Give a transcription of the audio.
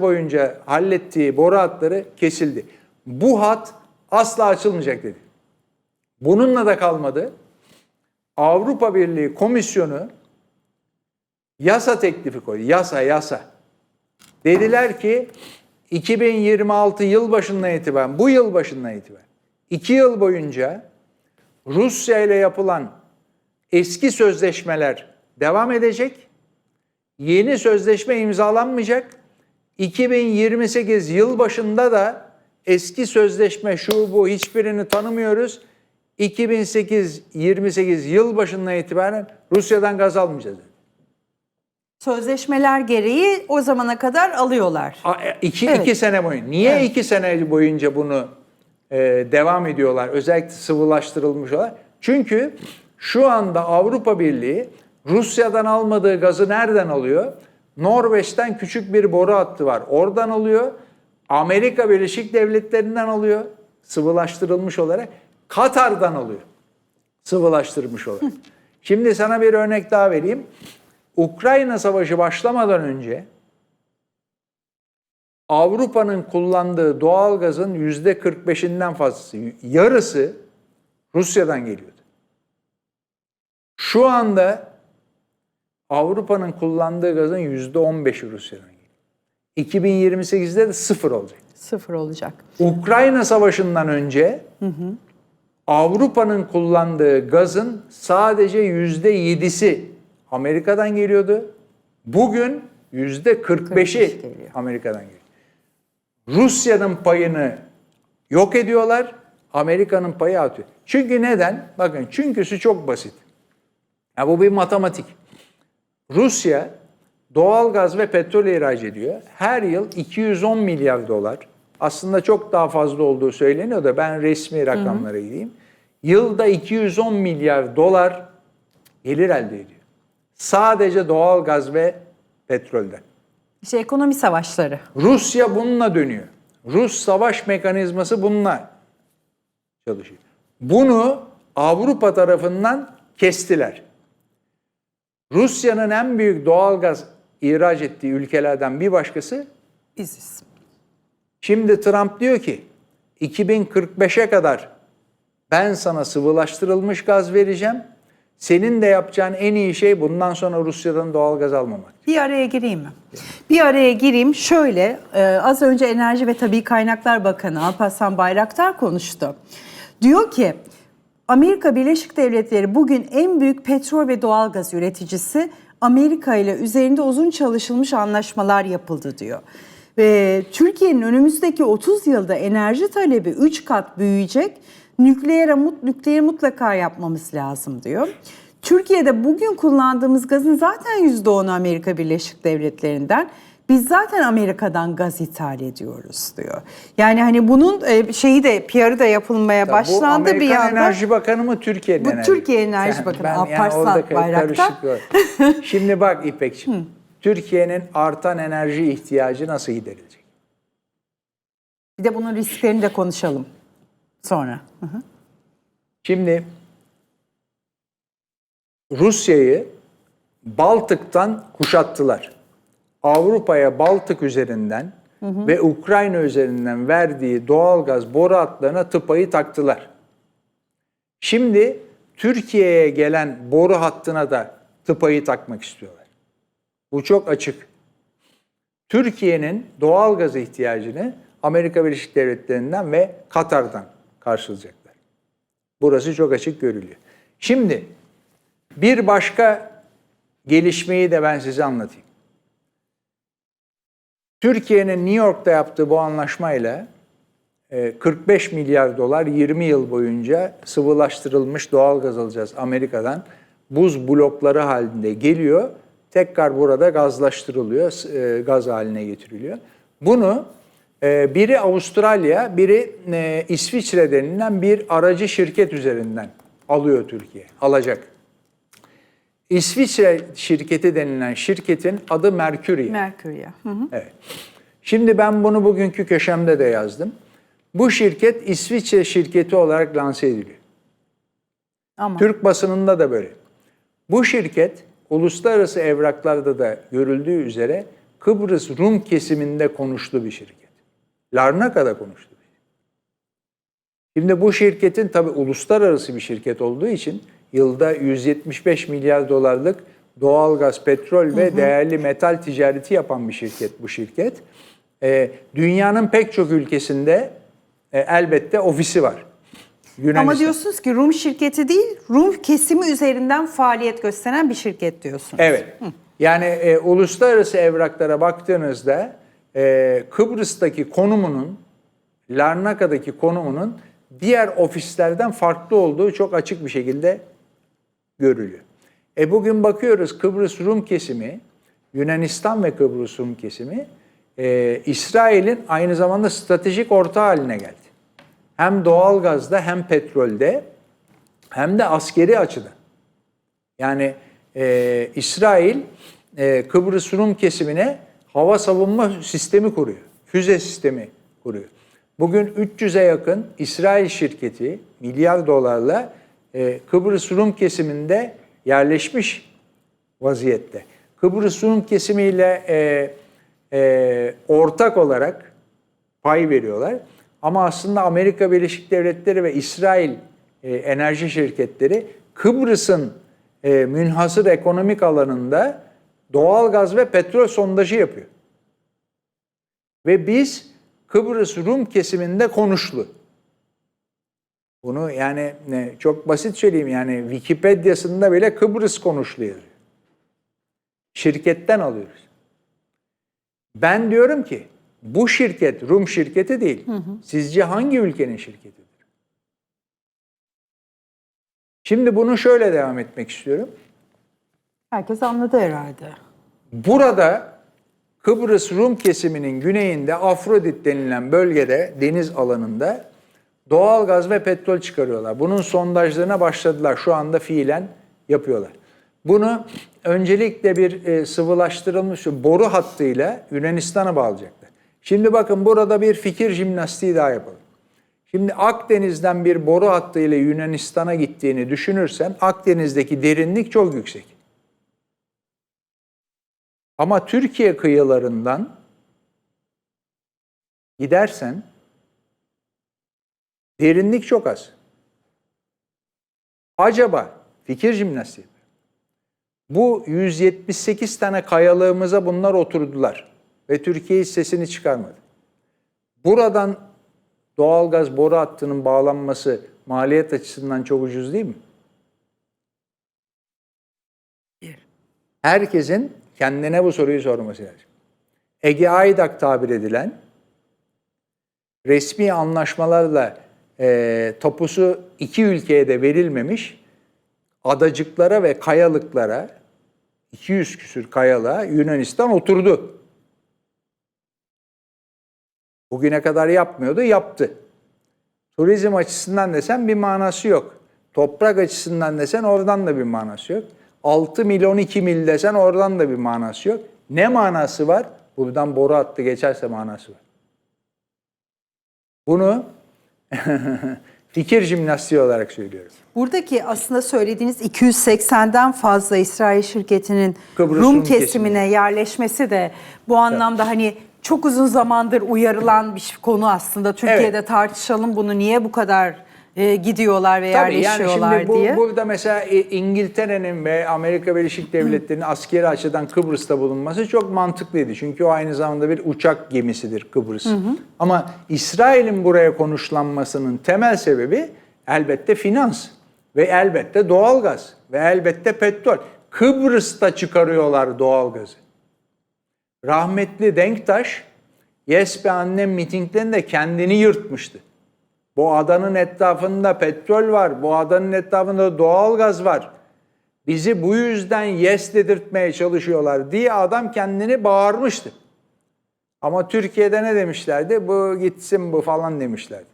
boyunca hallettiği boru hatları kesildi. Bu hat asla açılmayacak dedi. Bununla da kalmadı. Avrupa Birliği Komisyonu yasa teklifi koydu. Yasa, yasa. Dediler ki 2026 yıl başından itibaren, bu yıl başından itibaren 2 yıl boyunca Rusya ile yapılan eski sözleşmeler devam edecek. Yeni sözleşme imzalanmayacak. 2028 yıl başında da eski sözleşme şu bu hiçbirini tanımıyoruz. 2008-28 yıl başından itibaren Rusya'dan gaz almayacağız. dedi. Sözleşmeler gereği o zamana kadar alıyorlar. A- e, İki, Evet. iki sene boyunca. Niye Evet. iki sene boyunca bunu e, devam ediyorlar? Özellikle sıvılaştırılmış olarak. Çünkü şu anda Avrupa Birliği Rusya'dan almadığı gazı nereden alıyor? Norveç'ten küçük bir boru hattı var. Oradan alıyor. Amerika Birleşik Devletleri'nden alıyor. Sıvılaştırılmış olarak. Katar'dan alıyor. Sıvılaştırmış olarak. Şimdi sana bir örnek daha vereyim. Ukrayna Savaşı başlamadan önce Avrupa'nın kullandığı doğal gazın yüzde 45'inden fazlası, yarısı Rusya'dan geliyordu. Şu anda Avrupa'nın kullandığı gazın yüzde 15'i Rusya'dan geliyor. 2028'de de sıfır olacak. Sıfır olacak. Ukrayna Savaşı'ndan önce Avrupa'nın kullandığı gazın sadece yüzde yedisi Amerika'dan geliyordu. Bugün yüzde 45'i geliyor. Amerika'dan geliyor. Rusya'nın payını yok ediyorlar, Amerika'nın payı artıyor. Çünkü neden? Bakın çünküsü çok basit. Ya bu bir matematik. Rusya doğal gaz ve petrol ihraç ediyor. Her yıl 210 milyar dolar. Aslında çok daha fazla olduğu söyleniyor da ben resmi rakamlara gideyim. Yılda 210 milyar dolar gelir elde ediyor. Sadece doğal gaz ve petrolden. İşte ekonomi savaşları. Rusya bununla dönüyor. Rus savaş mekanizması bununla çalışıyor. Bunu Avrupa tarafından kestiler. Rusya'nın en büyük doğalgaz ihraç ettiği ülkelerden bir başkası Biziz. Şimdi Trump diyor ki 2045'e kadar ben sana sıvılaştırılmış gaz vereceğim. Senin de yapacağın en iyi şey bundan sonra Rusya'dan doğalgaz almamak. Bir araya gireyim mi? Bir araya gireyim. Şöyle, e, az önce Enerji ve Tabii Kaynaklar Bakanı Alparslan Bayraktar konuştu. Diyor ki, Amerika Birleşik Devletleri bugün en büyük petrol ve doğalgaz üreticisi. Amerika ile üzerinde uzun çalışılmış anlaşmalar yapıldı diyor. Ve Türkiye'nin önümüzdeki 30 yılda enerji talebi 3 kat büyüyecek. Nükleere, mut- nükleeri mutlaka yapmamız lazım diyor. Türkiye'de bugün kullandığımız gazın zaten %10'u Amerika Birleşik Devletleri'nden. Biz zaten Amerika'dan gaz ithal ediyoruz diyor. Yani hani bunun e, şeyi de PR'ı da yapılmaya başlandı bu bir yanda. Enerji Bakanı mı Türkiye'nin Bu Enerji Türkiye Enerji Bakanı, ben Alparslan kar- Bayraktar. Şimdi bak İpekciğim. Türkiye'nin artan enerji ihtiyacı nasıl giderilecek? Bir de bunun risklerini de konuşalım sonra. Hı hı. Şimdi Rusya'yı Baltık'tan kuşattılar. Avrupa'ya Baltık üzerinden ve Ukrayna üzerinden verdiği doğalgaz boru hatlarına tıpayı taktılar. Şimdi Türkiye'ye gelen boru hattına da tıpayı takmak istiyorlar. Bu çok açık. Türkiye'nin doğal gaz ihtiyacını Amerika Birleşik Devletleri'nden ve Katar'dan karşılayacaklar. Burası çok açık görülüyor. Şimdi bir başka gelişmeyi de ben size anlatayım. Türkiye'nin New York'ta yaptığı bu anlaşmayla e, 45 milyar dolar 20 yıl boyunca sıvılaştırılmış doğal gaz alacağız Amerika'dan. Buz blokları halinde geliyor. Tekrar burada gazlaştırılıyor, e, gaz haline getiriliyor. Bunu e, biri Avustralya, biri e, İsviçre denilen bir aracı şirket üzerinden alıyor Türkiye, alacak. İsviçre şirketi denilen şirketin adı Mercury. Merkür'ye. Hı hı. Evet. Şimdi ben bunu bugünkü köşemde de yazdım. Bu şirket İsviçre şirketi olarak lanse ediliyor. Ama Türk basınında da böyle. Bu şirket uluslararası evraklarda da görüldüğü üzere Kıbrıs Rum kesiminde konuşlu bir şirket. Larnaka'da konuştu. Şimdi bu şirketin tabi uluslararası bir şirket olduğu için yılda 175 milyar dolarlık doğalgaz, petrol ve değerli metal ticareti yapan bir şirket bu şirket. Ee, dünyanın pek çok ülkesinde e, elbette ofisi var. Yunanistan. Ama diyorsunuz ki Rum şirketi değil, Rum kesimi üzerinden faaliyet gösteren bir şirket diyorsunuz. Evet. Yani e, uluslararası evraklara baktığınızda e, Kıbrıs'taki konumunun, Larnaka'daki konumunun diğer ofislerden farklı olduğu çok açık bir şekilde görülüyor. E bugün bakıyoruz Kıbrıs Rum kesimi, Yunanistan ve Kıbrıs Rum kesimi e, İsrail'in aynı zamanda stratejik ortağı haline geldi. Hem doğalgazda hem petrolde hem de askeri açıdan. Yani e, İsrail e, Kıbrıs Rum kesimine hava savunma sistemi kuruyor. Füze sistemi kuruyor. Bugün 300'e yakın İsrail şirketi milyar dolarla e, Kıbrıs Rum kesiminde yerleşmiş vaziyette. Kıbrıs Rum kesimiyle e, e, ortak olarak pay veriyorlar. Ama aslında Amerika Birleşik Devletleri ve İsrail e, enerji şirketleri Kıbrıs'ın e, münhasır ekonomik alanında doğal gaz ve petrol sondajı yapıyor. Ve biz Kıbrıs Rum kesiminde konuşlu. Bunu yani ne, çok basit söyleyeyim yani Wikipedia'sında bile Kıbrıs konuşlu yazıyor. Şirketten alıyoruz. Ben diyorum ki bu şirket Rum şirketi değil. Sizce hangi ülkenin şirketidir? Şimdi bunu şöyle devam etmek istiyorum. Herkes anladı herhalde. Burada Kıbrıs Rum kesiminin güneyinde Afrodit denilen bölgede deniz alanında doğal gaz ve petrol çıkarıyorlar. Bunun sondajlarına başladılar. Şu anda fiilen yapıyorlar. Bunu öncelikle bir e, sıvılaştırılmış boru hattıyla Yunanistan'a bağlayacaklar. Şimdi bakın burada bir fikir jimnastiği daha yapalım. Şimdi Akdeniz'den bir boru hattıyla Yunanistan'a gittiğini düşünürsen Akdeniz'deki derinlik çok yüksek. Ama Türkiye kıyılarından gidersen derinlik çok az. Acaba fikir jimnastiği. Bu 178 tane kayalığımıza bunlar oturdular ve Türkiye hiç sesini çıkarmadı. Buradan doğalgaz boru hattının bağlanması maliyet açısından çok ucuz değil mi? Herkesin kendine bu soruyu sorması lazım. Ege Aydak tabir edilen resmi anlaşmalarla e, topusu iki ülkeye de verilmemiş adacıklara ve kayalıklara 200 küsür kayalığa Yunanistan oturdu. Bugüne kadar yapmıyordu, yaptı. Turizm açısından desen bir manası yok. Toprak açısından desen oradan da bir manası yok. 6 milyon 2 mil desen oradan da bir manası yok. Ne manası var? Buradan boru hattı geçerse manası var. Bunu fikir jimnastiği olarak söylüyorum. Buradaki aslında söylediğiniz 280'den fazla İsrail şirketinin Kıbrıs Rum, Rum kesimine kesimine. yerleşmesi de bu anlamda hani çok uzun zamandır uyarılan bir konu aslında. Türkiye'de Evet. tartışalım bunu niye bu kadar e, gidiyorlar ve Tabii yani yerleşiyorlar şimdi bu, diye. burada mesela e, İngiltere'nin ve Amerika Birleşik Devletleri'nin askeri açıdan Kıbrıs'ta bulunması çok mantıklıydı. Çünkü o aynı zamanda bir uçak gemisidir Kıbrıs. Ama İsrail'in buraya konuşlanmasının temel sebebi elbette finans ve elbette doğalgaz ve elbette petrol. Kıbrıs'ta çıkarıyorlar doğalgazı. Rahmetli Denktaş, Yes be annem mitinglerinde kendini yırtmıştı. Bu adanın etrafında petrol var, bu adanın etrafında doğalgaz var. Bizi bu yüzden yes dedirtmeye çalışıyorlar diye adam kendini bağırmıştı. Ama Türkiye'de ne demişlerdi? Bu gitsin bu falan demişlerdi.